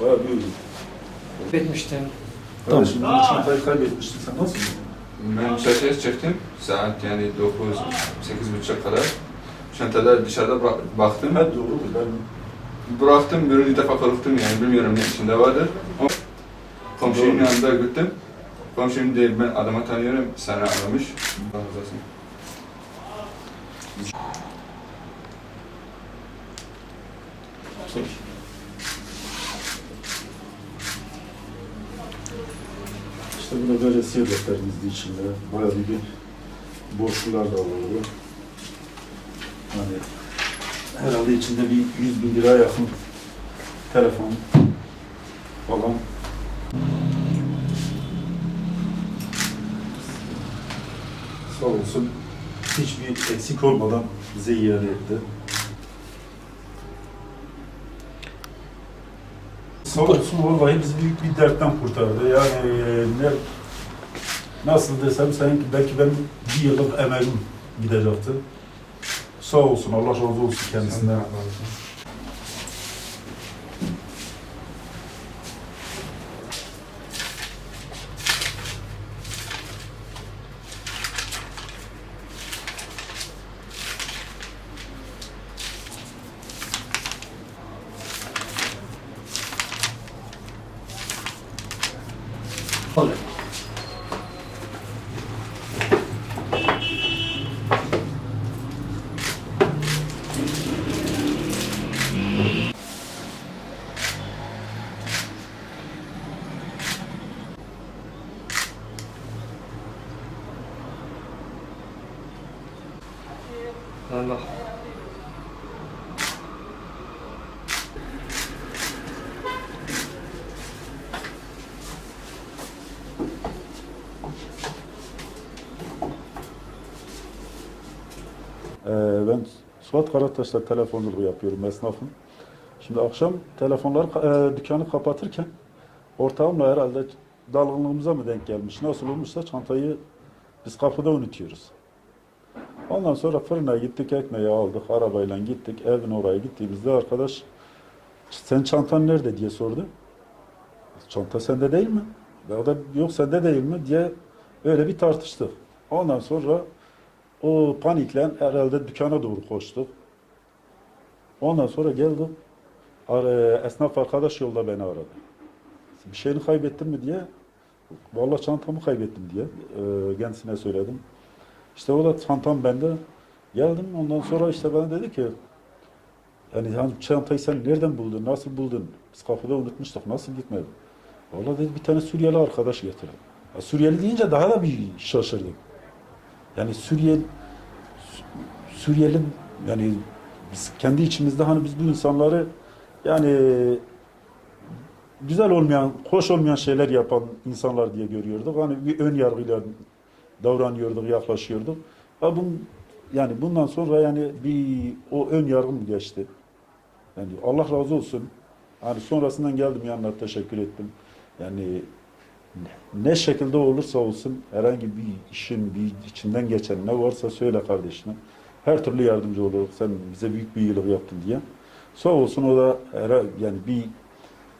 Bayağı bir ödüm. Etmiştim. Kardeşim bu çantayı kaybetmiştin sen nasıl? Ben çarşıya çıktım. Saat yani 9, 8.30 kadar. Çantada dışarıda bak- baktım. Ha doğru ben Bıraktım, birinci defa korktum yani bilmiyorum ne içinde vardır. O komşunun Doğru. yanında gittim. Komşum dedi ben adamı tanıyorum, sana aramış. Allah razı olsun. İşte bu da veresiye defterimizdi içinde. Bayağı bir, borçlular da vardı. Hani herhalde içinde bir 100 bin liraya yakın telefon falan. Sağ olsun hiçbir eksik olmadan bize iade etti. Sağ olsun vallahi bizi büyük bir dertten kurtardı. Yani e, ne, nasıl desem sanki belki ben bir yıllık emeğim gidecekti. Sağ olsun Allah razı olsun kendisinden. 后来。那。Ben Suat Karataş'la telefonculuğu yapıyorum esnafım. Şimdi akşam telefonları e, dükkanı kapatırken ortağımla herhalde dalgınlığımıza mı denk gelmiş? Nasıl olmuşsa çantayı biz kapıda unutuyoruz. Ondan sonra fırına gittik, ekmeği aldık, arabayla gittik, evin oraya gittiğimizde arkadaş sen çantan nerede diye sordu. Çanta sende değil mi? O da yok sende değil mi diye öyle bir tartıştık. Ondan sonra o panikle herhalde dükkana doğru koştuk. Ondan sonra geldim. Ar- Esnaf arkadaş yolda beni aradı. Bir şeyini kaybettin mi diye. Vallahi çantamı kaybettim diye e, kendisine söyledim. İşte o da çantam bende. Geldim ondan sonra işte bana dedi ki yani çantayı sen nereden buldun, nasıl buldun? Biz kapıda unutmuştuk, nasıl gitmedi? Vallahi dedi bir tane Suriyeli arkadaş getirdi. Suriyeli deyince daha da bir şaşırdım. Yani Suriye Suriyeli yani biz kendi içimizde hani biz bu insanları yani güzel olmayan, hoş olmayan şeyler yapan insanlar diye görüyorduk. Hani bir ön yargıyla davranıyorduk, yaklaşıyorduk. Ha bun, yani bundan sonra yani bir o ön yargım geçti. Yani Allah razı olsun. Hani sonrasından geldim yanına teşekkür ettim. Yani ne şekilde olursa olsun herhangi bir işin bir içinden geçen ne varsa söyle kardeşine. Her türlü yardımcı olur. Sen bize büyük bir iyilik yaptın diye. Sağ olsun o da her- yani bir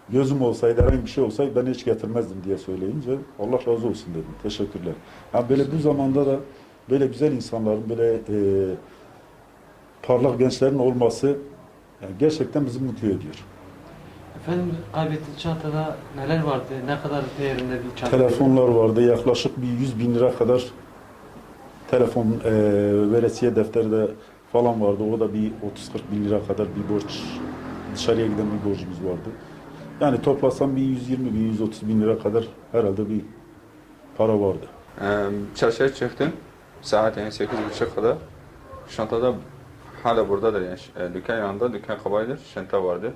gözüm olsaydı herhangi bir şey olsaydı ben hiç getirmezdim diye söyleyince Allah razı olsun dedim. Teşekkürler. Yani böyle bu zamanda da böyle güzel insanların böyle e, parlak gençlerin olması yani gerçekten bizi mutlu ediyor. Efendim kaybettiğiniz çantada neler vardı? Ne kadar değerinde bir çanta? Telefonlar vardı. Yaklaşık bir 100 bin lira kadar telefon e, veresiye defteri de falan vardı. O da bir 30-40 bin lira kadar bir borç. Dışarıya giden bir borcumuz vardı. Yani toplasam bir 120 bin, 130 bin lira kadar herhalde bir para vardı. Ee, çarşıya çıktım. Saat yani 8.30 kadar. Çantada hala buradadır yani. E, dükkan yanında, dükkan kabaydır. Çanta vardı.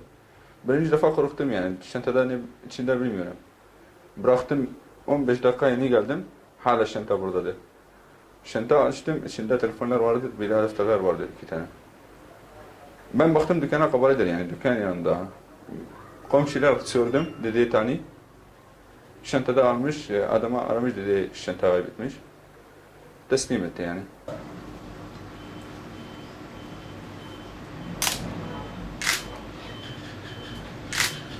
Birinci defa korktum yani. Çantada ne içinde bilmiyorum. Bıraktım 15 dakika yeni geldim. Hala çanta buradadır. Çanta açtım. içinde telefonlar vardı. De defterler vardı iki tane. Ben baktım dükkana kabalıdır yani. Dükkan yanında. Komşular sordum. Dedi tani. Çantada almış. e, Adama aramış dedi çanta kaybetmiş. Teslim etti yani.